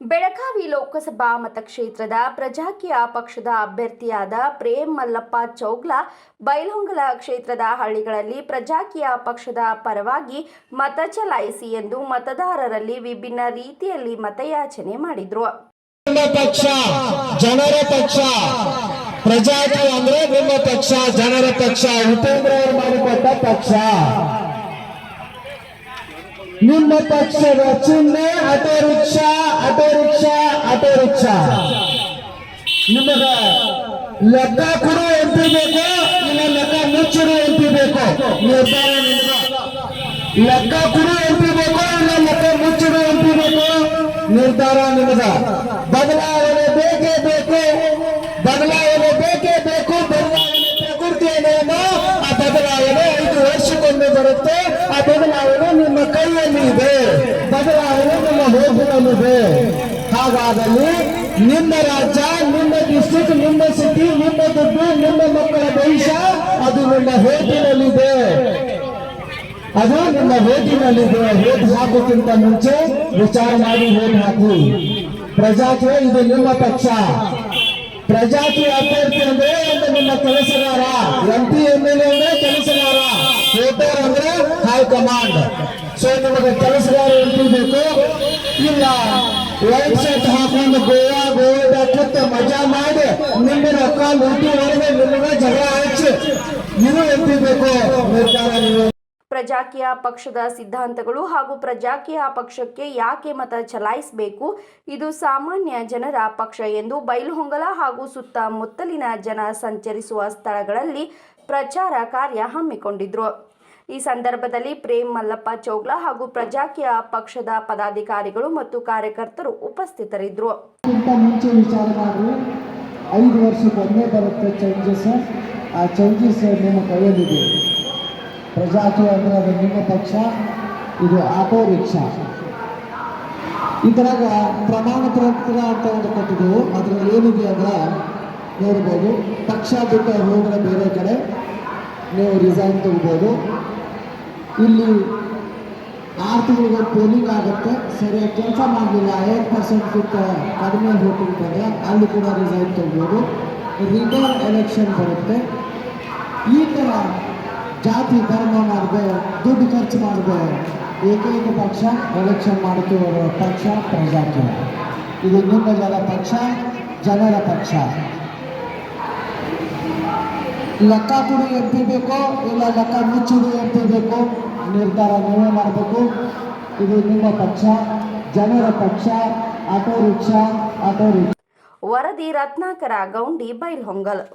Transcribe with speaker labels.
Speaker 1: ಬೆಳಗಾವಿ ಲೋಕಸಭಾ ಮತಕ್ಷೇತ್ರದ ಪ್ರಜಾಕೀಯ ಪಕ್ಷದ ಅಭ್ಯರ್ಥಿಯಾದ ಪ್ರೇಮ್ ಮಲ್ಲಪ್ಪ ಚೌಗ್ಲಾ ಬೈಲಹೊಂಗಲ ಕ್ಷೇತ್ರದ ಹಳ್ಳಿಗಳಲ್ಲಿ ಪ್ರಜಾಕೀಯ ಪಕ್ಷದ ಪರವಾಗಿ ಮತ ಚಲಾಯಿಸಿ ಎಂದು ಮತದಾರರಲ್ಲಿ ವಿಭಿನ್ನ ರೀತಿಯಲ್ಲಿ ಮತಯಾಚನೆ ಮಾಡಿದ್ರು.
Speaker 2: ಜನರ ಪಕ್ಷ, ಪ್ರಜಾಕೀಯ ಅಂದ್ರೆ ನಿಮ್ಮ ಪಕ್ಷ, ಜನರ ಪಕ್ಷ. ಮಾಡಿಕೊಟ್ಟ ಪಕ್ಷ. ನಿಮ್ಮ ಪಕ್ಷದ ಚಿಹ್ನೆ auto rickshaw auto rickshaw auto rickshaw ನಿಮಗ ಲೆಕ್ಕ ಕೊಡು ಎಂಪಿ ಬೇಕು ಇಲ್ಲ ಲೆಕ್ಕ ಮುಚ್ಚಿಡು ಎಂಪಿ ಬೇಕು ನಿರ್ಧಾರ ನಿಮ್ದು ಲೆಕ್ಕ ಕೊಡು ಎಂಪಿ ಬೇಕು ಇಲ್ಲ ಲೆಕ್ಕ ಮುಚ್ಚಿಡು ಎಂಪಿ ಬೇಕು ನಿರ್ಧಾರ ನಿಮ್ಮದ ಬದಲಾವಣೆ ಬೇಕೇ ಬೇಕು ಬದಲಾವಣೆ ಬೇಕೇ ಬೇಕು ಬದಲಾವಣೆ ಪ್ರಕೃತಿಯ ನಿಯಮ ಆ ಬದಲಾವಣೆ ಐದು ವರ್ಷಕ್ಕೊಮ್ಮೆ ಬರುತ್ತೆ ಆ ಬದಲಾವಣೆ ನಿಮ್ಮ ಕೈಯಲ್ಲಿ ಇದೆ ಬದಲಾವಣೆ ನಿಮ್ಮ ಹೋಗಿನಲ್ಲಿದೆ ಹಾಗಾದಲ್ಲಿ ನಿಮ್ಮ ರಾಜ್ಯ ನಿಮ್ಮ ಡಿಸ್ಟ್ರಿಕ್ಟ್ ನಿಮ್ಮ ಸಿಟಿ ನಿಮ್ಮ ದುಡ್ಡು ನಿಮ್ಮ ಮಕ್ಕಳ ಭವಿಷ್ಯ ಅದು ನಿಮ್ಮ ಹೇಟಿನಲ್ಲಿದೆ ಅದು ನಿಮ್ಮ ವೇಟಿನಲ್ಲಿದೆ ವೋಟ್ ಹಾಕೋಕ್ಕಿಂತ ಮುಂಚೆ ವಿಚಾರ ಮಾಡಿ ವೋಟ್ ಹಾಕಿ ಪ್ರಜಾಕೀಯ ಇದು ನಿಮ್ಮ ಪಕ್ಷ ಪ್ರಜಾಕೀಯ ಅಭ್ಯರ್ಥಿ ಅಂದ್ರೆ ಒಂದು ನಿಮ್ಮ ಕೆಲಸಗಾರ M P M L A ಅಂದ್ರೆ ಕೆಲಸಗಾರ ವೋಟರ್ ಅಂದ್ರೆ ಹೈಕಮಾಂಡ್ ಸೊ ನಿಮಗೆ ಕೆಲಸಗಾರ ಎಂ ಬೇಕು. ಇಲ್ಲ ವೈಟ್ ಶರ್ಟ್ ಹಾಕೊಂಡು ಗೋವಾ ಗೋವಾ ಕೂತ ಮಜಾ ಮಾಡಿ ನಿಮ್ಮ ರೊಕ್ಕ ಲೂಟಿ ಹೊಡೆದು ನಿಮಗೆ ಜಗಳ ಹಚ್ಚಿ ಇದು ಎಂ ಬೇಕು. ನಿರ್ಧಾರ ನೀವು.
Speaker 1: ಪ್ರಜಾಕೀಯ ಪಕ್ಷದ ಸಿದ್ಧಾಂತಗಳು ಹಾಗೂ ಪ್ರಜಾಕೀಯ ಪಕ್ಷಕ್ಕೆ ಯಾಕೆ ಮತ ಚಲಾಯಿಸಬೇಕು? ಇದು ಸಾಮಾನ್ಯ ಜನರ ಪಕ್ಷ ಎಂದು ಬೈಲುಹೊಂಗಲ ಹಾಗೂ ಸುತ್ತಮುತ್ತಲಿನ ಜನ ಸಂಚರಿಸುವ ಸ್ಥಳಗಳಲ್ಲಿ ಪ್ರಚಾರ ಕಾರ್ಯ ಹಮ್ಮಿಕೊಂಡಿದ್ರು. ಈ ಸಂದರ್ಭದಲ್ಲಿ ಪ್ರೇಮ್ ಮಲ್ಲಪ್ಪ ಚೌಗ್ಲಾ ಹಾಗೂ ಪ್ರಜಾಕೀಯ ಪಕ್ಷದ ಪದಾಧಿಕಾರಿಗಳು ಮತ್ತು ಕಾರ್ಯಕರ್ತರು ಉಪಸ್ಥಿತರಿದ್ದರು.
Speaker 3: ಐದು ವರ್ಷಕ್ಕೊಮ್ಮೆ ಬರುತ್ತೆ ಚೇಂಜಸ್ ಆ ಚೇಂಜಸ್ ನಿಮ್ಮ ಕೈಯಲ್ಲಿದೆ. ಪ್ರಜಾಕೀಯ ಅಂದರೆ ಅದು ನಿಮ್ಮ ಪಕ್ಷ, ಇದು ಆಟೋ ರಿಕ್ಷಾ. ಇದರಾಗ ಪ್ರಮಾಣ ಪತ್ರ ಅಂತ ಒಂದು ಕೊಟ್ಟಿದ್ದೆವು ಅದರಲ್ಲಿ ಏನಿದೆ ಅಂದ್ರೆ ನೋಡ್ಬೋದು, ಪಕ್ಷ ಬಿಟ್ಟು ಬೇರೆ ಕಡೆ ನೀವು ರಿಸೈನ್ ತಗೋಬೋದು. ಇಲ್ಲಿ ಆರು ತಿಂಗಳಿಗೆ ಪೋಲಿಂಗ್ ಆಗುತ್ತೆ. ಸರಿಯಾಗಿ ಕೆಲಸ ಮಾಡಲಿಲ್ಲ. ಐವತ್ತು ಪರ್ಸೆಂಟ್ ಸುತ್ತ ಕಡಿಮೆ ಹೋಗಿರ್ತದೆ ಅಲ್ಲಿ ಕೂಡ ರಿಸೈನ್ ತಗೋದು ರಿಟರ್ನ್ ಎಲೆಕ್ಷನ್ ಬರುತ್ತೆ. ಈ ಥರ ಜಾತಿ, ಧರ್ಮ ಮಾಡದೆ, ದುಡ್ಡು ಖರ್ಚು ಮಾಡದೆ ಏಕೈಕ ಪಕ್ಷ ಎಲೆಕ್ಷನ್ ಮಾಡುತ್ತಿರುವ ಪಕ್ಷ ಪ್ರಜಾಕೀಯ. ಇದು ನಿಮ್ಮೆಲ್ಲರ ಪಕ್ಷ, ಜನರ ಪಕ್ಷ. ಲೆಕ್ಕ ಕೊಡು ಎಂ ಪಿ ಬೇಕೋ, ಇಲ್ಲ ಲೆಕ್ಕ ಮುಚ್ಚಿಡು ಎಂ ಪಿ ಬೇಕೋ, ನಿರ್ಧಾರ ನೀವೇ ಮಾಡಬೇಕು. ಇದು ನಿಮ್ಮ ಪಕ್ಷ, ಜನರ ಪಕ್ಷ, ಆಟೋ ರಿಕ್ಷಾ ಆಟೋ ರಿಕ್ಷಾ.
Speaker 1: ವರದಿ ರತ್ನಾಕರ ಗೌಂಡಿ ಬೈಲ್ಹೊಂಗಲ್